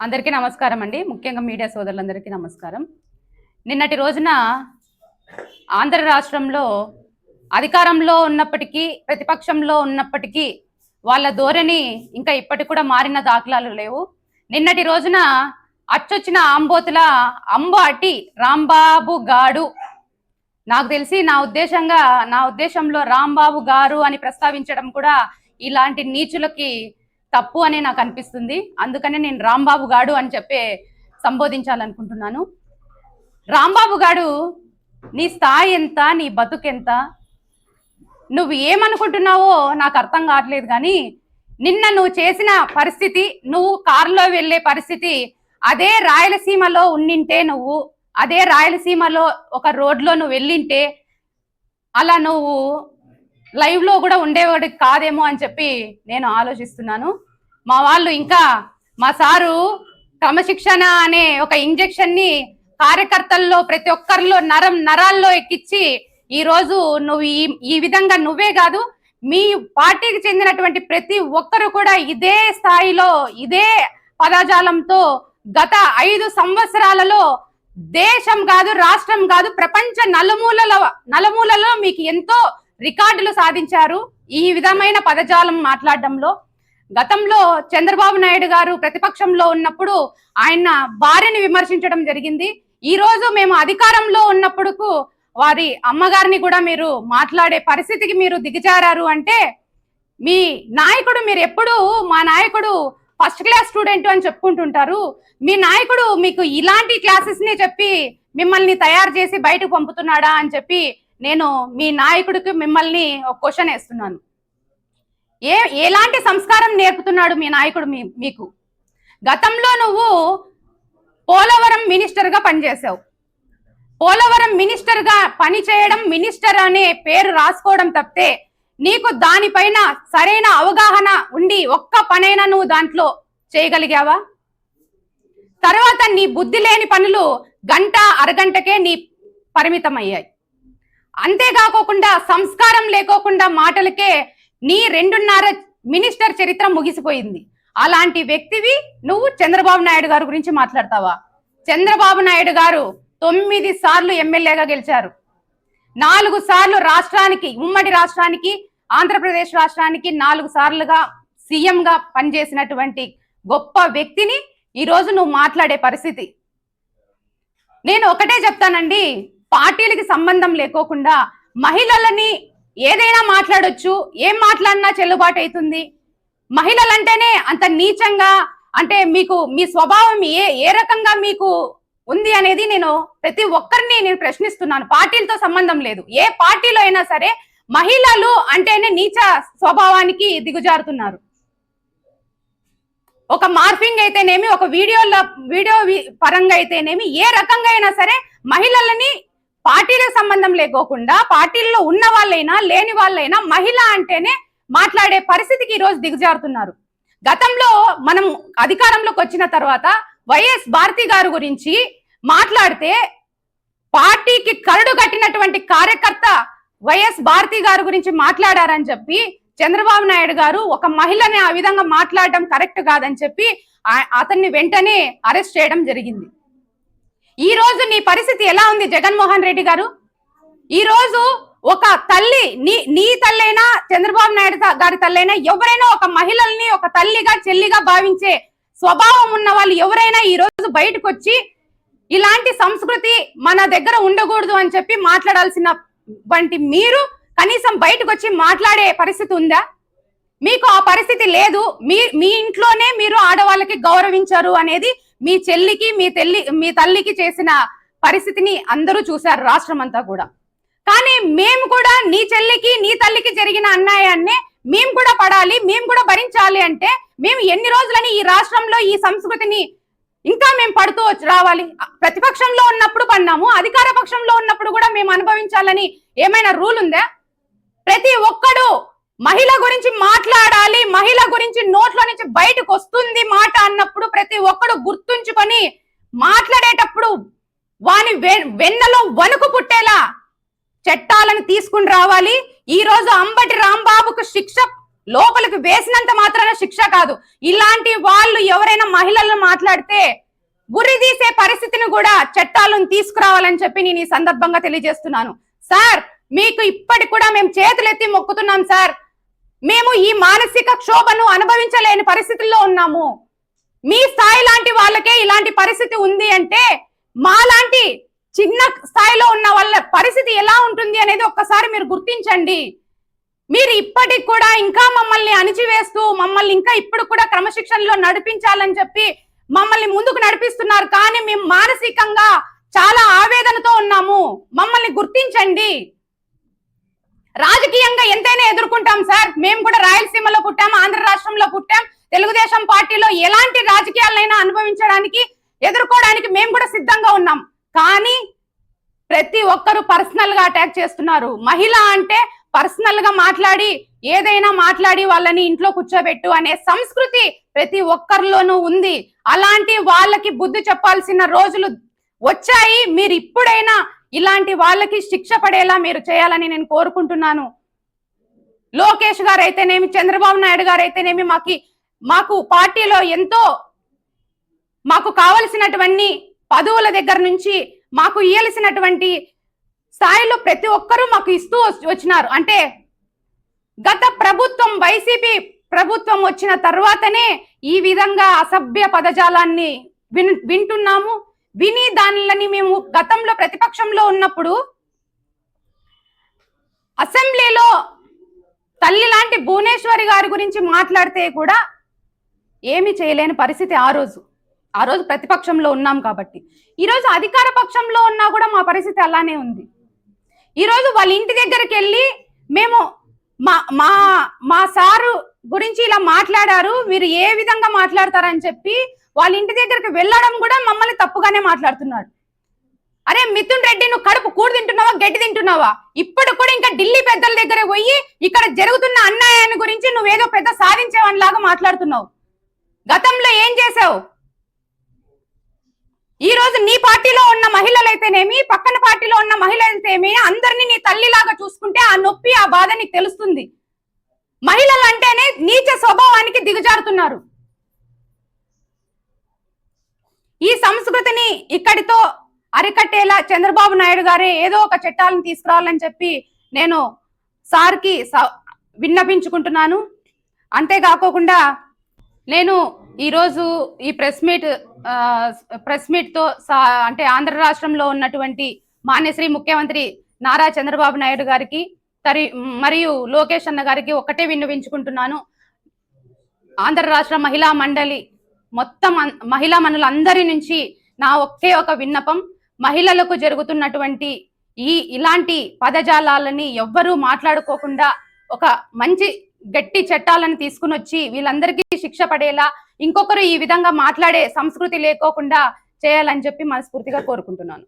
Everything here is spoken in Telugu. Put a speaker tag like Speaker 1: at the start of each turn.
Speaker 1: అందరికీ నమస్కారం అండి. ముఖ్యంగా మీడియా సోదరులందరికీ నమస్కారం. నిన్నటి రోజున ఆంధ్ర రాష్ట్రంలో అధికారంలో ఉన్నప్పటికీ ప్రతిపక్షంలో ఉన్నప్పటికీ వాళ్ళ ధోరణి ఇంకా ఇప్పటికి కూడా మారిన దాఖలాలు లేవు. నిన్నటి రోజున అచ్చొచ్చిన ఆంబోతుల అంబాటి రాంబాబు గాడు నాకు తెలిసి నా ఉద్దేశంగా నా ఉద్దేశంలో రాంబాబు గారు అని ప్రస్తావించడం కూడా ఇలాంటి నీచులకి తప్పు అని నాకు అనిపిస్తుంది. అందుకనే నేను రాంబాబు గాడు అని చెప్పే సంబోధించాలనుకుంటున్నాను. రాంబాబు గాడు నీ స్థాయి ఎంత నీ బతుకెంత? నువ్వు ఏమనుకుంటున్నావో నాకు అర్థం కావట్లేదు కానీ నిన్న నువ్వు చేసిన పరిస్థితి నువ్వు కారులో వెళ్ళే పరిస్థితి అదే రాయలసీమలో ఉండింటే నువ్వు అదే రాయలసీమలో ఒక రోడ్లో నువ్వు వెళ్ళింటే అలా నువ్వు లైవ్లో కూడా ఉండేవాడు కాదేమో అని చెప్పి నేను ఆలోచిస్తున్నాను. మా వాళ్ళు ఇంకా మా సారు క్రమశిక్షణ అనే ఒక ఇంజెక్షన్ని కార్యకర్తల్లో ప్రతి ఒక్కరిలో నరం నరాల్లో ఎక్కించి ఈ రోజు నువ్వు ఈ ఈ విధంగా నువ్వే కాదు మీ పార్టీకి చెందినటువంటి ప్రతి ఒక్కరు కూడా ఇదే స్థాయిలో ఇదే పదజాలంతో గత ఐదు సంవత్సరాలలో దేశం కాదు రాష్ట్రం కాదు ప్రపంచ నలుమూలలో నలుమూలలో మీకు ఎంతో రికార్డులు సాధించారు. ఈ విధమైన పదజాలం మాట్లాడడంలో గతంలో చంద్రబాబు నాయుడు గారు ప్రతిపక్షంలో ఉన్నప్పుడు ఆయన భార్యని విమర్శించడం జరిగింది. ఈ రోజు మేము అధికారంలో ఉన్నప్పుడు వారి అమ్మగారిని కూడా మీరు మాట్లాడే పరిస్థితికి మీరు దిగజారారు అంటే మీ నాయకుడు మీరు ఎప్పుడు మా నాయకుడు ఫస్ట్ క్లాస్ స్టూడెంట్ అని చెప్పుకుంటుంటారు. మీ నాయకుడు మీకు ఇలాంటి క్లాసెస్ని చెప్పి మిమ్మల్ని తయారు చేసి బయటకు పంపుతున్నాడా అని చెప్పి నేను మీ నాయకుడికి మిమ్మల్ని ఒక క్వశ్చన్ వేస్తున్నాను. ఏ ఎలాంటి సంస్కారం నేర్పుతున్నాడు మీ నాయకుడు మీ మీకు? గతంలో నువ్వు పోలవరం మినిస్టర్గా పనిచేసావు పోలవరం మినిస్టర్గా పనిచేయడం పని చేయడం మినిస్టర్ అనే పేరు రాసుకోవడం తప్పితే నీకు దానిపైన సరైన అవగాహన ఉండి ఒక్క పనైనా నువ్వు దాంట్లో చేయగలిగావా? తర్వాత నీ బుద్ధి లేని పనులు గంట అరగంటకే నీ పరిమితమయ్యాయి. అంతేకాకోకుండా సంస్కారం లేకోకుండా మాటలకే నీ రెండున్నర మినిస్టర్ చరిత్ర ముగిసిపోయింది. అలాంటి వ్యక్తివి నువ్వు చంద్రబాబు నాయుడు గారి గురించి మాట్లాడతావా? చంద్రబాబు నాయుడు గారు తొమ్మిది సార్లు ఎమ్మెల్యేగా గెలిచారు. నాలుగు సార్లు రాష్ట్రానికి ఉమ్మడి రాష్ట్రానికి ఆంధ్రప్రదేశ్ రాష్ట్రానికి నాలుగు సార్లుగా సీఎంగా పనిచేసినటువంటి గొప్ప వ్యక్తిని ఈరోజు నువ్వు మాట్లాడే పరిస్థితి. నేను ఒకటే చెప్తానండి పార్టీలకి సంబంధం లేకోకుండా మహిళలని ఏదైనా మాట్లాడొచ్చు ఏం మాట్లాడినా చెల్లుబాటు అవుతుంది. మహిళలంటేనే అంత నీచంగా అంటే మీకు మీ స్వభావం ఏ ఏ రకంగా మీకు ఉంది అనేది నేను ప్రతి ఒక్కరిని నేను ప్రశ్నిస్తున్నాను. పార్టీలతో సంబంధం లేదు. ఏ పార్టీలో అయినా సరే మహిళలు అంటేనే నీచ స్వభావానికి దిగుజారుతున్నారు. ఒక మార్ఫింగ్ అయితేనేమి ఒక వీడియోలో వీడియో పరంగా అయితేనేమి ఏ రకంగా అయినా సరే మహిళలని పార్టీలకు సంబంధం లేకోకుండా పార్టీల్లో ఉన్న వాళ్ళైనా లేని వాళ్ళైనా మహిళ అంటేనే మాట్లాడే పరిస్థితికి ఈ రోజు దిగజారుతున్నారు. గతంలో మనం అధికారంలోకి వచ్చిన తర్వాత వైఎస్ భారతి గారు గురించి మాట్లాడితే పార్టీకి కరడు కట్టినటువంటి కార్యకర్త వైఎస్ భారతి గారి గురించి మాట్లాడారని చెప్పి చంద్రబాబు నాయుడు గారు ఒక మహిళని ఆ విధంగా మాట్లాడడం కరెక్ట్ కాదని చెప్పి అతన్ని వెంటనే అరెస్ట్ చేయడం జరిగింది. ఈ రోజు నీ పరిస్థితి ఎలా ఉంది జగన్మోహన్ రెడ్డి గారు? ఈ రోజు ఒక తల్లి నీ నీ తల్లైనా చంద్రబాబు నాయుడు గారి తల్లైనా ఎవరైనా ఒక మహిళల్ని ఒక తల్లిగా చెల్లిగా భావించే స్వభావం ఉన్న వాళ్ళు ఎవరైనా ఈ రోజు బయటకు వచ్చి ఇలాంటి సంస్కృతి మన దగ్గర ఉండకూడదు అని చెప్పి మాట్లాడాల్సిన వంటి మీరు కనీసం బయటకు వచ్చి మాట్లాడే పరిస్థితి ఉందా? మీకు ఆ పరిస్థితి లేదు. మీ మీ ఇంట్లోనే మీరు ఆడవాళ్ళకి గౌరవించారు అనేది మీ చెల్లికి మీ తల్లి మీ తల్లికి చేసిన పరిస్థితిని అందరూ చూశారు రాష్ట్రం అంతా కూడా. కానీ మేము కూడా నీ చెల్లికి నీ తల్లికి జరిగిన అన్యాయాన్నే మేము కూడా పడాలి మేము కూడా భరించాలి అంటే మేము ఎన్ని రోజులని ఈ రాష్ట్రంలో ఈ సంస్కృతిని ఇంకా మేము పడుతూ వచ్చి రావాలి. ప్రతిపక్షంలో ఉన్నప్పుడు పడినాము అధికార పక్షంలో ఉన్నప్పుడు కూడా మేము అనుభవించాలని ఏమైనా రూల్ ఉందా? ప్రతి ఒక్కడు మహిళ గురించి మాట్లాడాలి మహిళ గురించి నోట్లో నుంచి బయటకు వస్తుంది మాట అన్నప్పుడు ప్రతి ఒక్కడు గుర్తుంచుకొని మాట్లాడేటప్పుడు వాని వెన్నలో వణుకు పుట్టేలా చట్టాలను తీసుకుని రావాలి. ఈ రోజు అంబటి రాంబాబుకు శిక్ష లోపలికి వేసినంత మాత్రాన శిక్ష కాదు. ఇలాంటి వాళ్ళు ఎవరైనా మహిళలను మాట్లాడితే గురి తీసే పరిస్థితిని కూడా చట్టాలను తీసుకురావాలని చెప్పి నేను ఈ సందర్భంగా తెలియజేస్తున్నాను. సార్ మీకు ఇప్పటికి కూడా మేము చేతులెత్తి మొక్కుతున్నాం సార్. మేము ఈ మానసిక క్షోభను అనుభవించలేని పరిస్థితుల్లో ఉన్నాము. మీ స్థాయి లాంటి వాళ్ళకే ఇలాంటి పరిస్థితి ఉంది అంటే మాలాంటి చిన్న స్థాయిలో ఉన్న వాళ్ళ పరిస్థితి ఎలా ఉంటుంది అనేది ఒక్కసారి మీరు గుర్తించండి. మీరు ఇప్పటికి కూడా ఇంకా మమ్మల్ని అణిచివేస్తూ మమ్మల్ని ఇంకా ఇప్పుడు కూడా క్రమశిక్షణలో నడిపించాలని చెప్పి మమ్మల్ని ముందుకు నడిపిస్తున్నారు. కానీ మేము మానసికంగా చాలా ఆవేదనతో ఉన్నాము. మమ్మల్ని గుర్తించండి. రాజకీయంగా ఎంతైనా ఎదుర్కొంటాం సార్. మేము కూడా రాయలసీమలో పుట్టాం ఆంధ్ర రాష్ట్రంలో పుట్టాం. తెలుగుదేశం పార్టీలో ఎలాంటి రాజకీయాలైనా అనుభవించడానికి ఎదుర్కోవడానికి మేము కూడా సిద్ధంగా ఉన్నాం. కానీ ప్రతి ఒక్కరు పర్సనల్గా అటాక్ చేస్తున్నారు. మహిళ అంటే పర్సనల్గా మాట్లాడి ఏదైనా మాట్లాడి వాళ్ళని ఇంట్లో కూర్చోబెట్టు అనే సంస్కృతి ప్రతి ఒక్కరిలోనూ ఉంది. అలాంటి వాళ్ళకి బుద్ధి చెప్పాల్సిన రోజులు వచ్చాయి. మీరు ఇప్పుడైనా ఇలాంటి వాళ్ళకి శిక్ష పడేలా మీరు చేయాలని నేను కోరుకుంటున్నాను. లోకేష్ గారు అయితేనేమి చంద్రబాబు నాయుడు గారు అయితేనేమి మాకి మాకు పార్టీలో ఎంతో మాకు కావలసినటువంటి పదవుల దగ్గర నుంచి మాకు ఇయ్యలసినటువంటి స్థాయిలో ప్రతి ఒక్కరూ మాకు ఇస్తూ వచ్చినారు. అంటే గత ప్రభుత్వం వైసీపీ ప్రభుత్వం వచ్చిన తర్వాతనే ఈ విధంగా అసభ్య పదజాలాన్ని విన్ వింటున్నాము. విని దానిలని మేము గతంలో ప్రతిపక్షంలో ఉన్నప్పుడు అసెంబ్లీలో తల్లి లాంటి భువనేశ్వరి గారి గురించి మాట్లాడితే కూడా ఏమి చేయలేని పరిస్థితి ఆ రోజు. ఆ రోజు ప్రతిపక్షంలో ఉన్నాం కాబట్టి. ఈరోజు అధికార పక్షంలో ఉన్నా కూడా మా పరిస్థితి అలానే ఉంది. ఈరోజు వాళ్ళ ఇంటి దగ్గరికి వెళ్ళి మేము మా మా మా సారు గురించి ఇలా మాట్లాడారు మీరు ఏ విధంగా మాట్లాడతారని చెప్పి వాళ్ళ ఇంటి దగ్గరికి వెళ్ళడం కూడా మమ్మల్ని తప్పుగానే మాట్లాడుతున్నాడు అరే మిథున్ రెడ్డి నువ్వు కడుపు కూడు తింటున్నావా గడ్డి తింటున్నావా? ఇప్పుడు కూడా ఇంకా ఢిల్లీ పెద్దల దగ్గర పోయి ఇక్కడ జరుగుతున్న అన్యాయాన్ని గురించి నువ్వేదో పెద్ద సాధించేవాని లాగా మాట్లాడుతున్నావు. గతంలో ఏం చేసావు? రోజు నీ పార్టీలో ఉన్న మహిళలైతేనేమి పక్కన పార్టీలో ఉన్న మహిళలైతేమి అందరినీ నీ తల్లిలాగా చూసుకుంటే ఆ నొప్పి ఆ బాధ నీకు తెలుస్తుంది. మహిళలు అంటేనే నీచ స్వభావానికి దిగజారుతున్నారు. ఈ సంస్కృతిని ఇక్కడితో అరికట్టేలా చంద్రబాబు నాయుడు గారే ఏదో ఒక చట్టాలను తీసుకురావాలని చెప్పి నేను సార్కి స- విన్నపించుకుంటున్నాను. అంతేకాకోకుండా నేను ఈరోజు ఈ ప్రెస్ మీట్ ఆ, ప్రెస్ మీట్తో సా అంటే ఆంధ్ర రాష్ట్రంలో ఉన్నటువంటి మాన్యశ్రీ ముఖ్యమంత్రి నారా చంద్రబాబు నాయుడు గారికి తరి మరియు లోకేష్ అన్న గారికి ఒకటే విన్నవించుకుంటున్నాను. ఆంధ్ర రాష్ట్ర మహిళా మండలి మొత్తం మహిళా మనులందరి నుంచి నా ఒకే ఒక విన్నపం మహిళలకు జరుగుతున్నటువంటి ఈ ఇలాంటి పదజాలాలని ఎవ్వరూ మాట్లాడుకోకుండా ఒక మంచి గట్టి చట్టాలను తీసుకుని వచ్చి వీళ్ళందరికీ శిక్ష పడేలా ఇంకొకరు ఈ విధంగా మాట్లాడే సంస్కృతి లేకోకుండా చేయాలని చెప్పి మనస్ఫూర్తిగా కోరుకుంటున్నాను.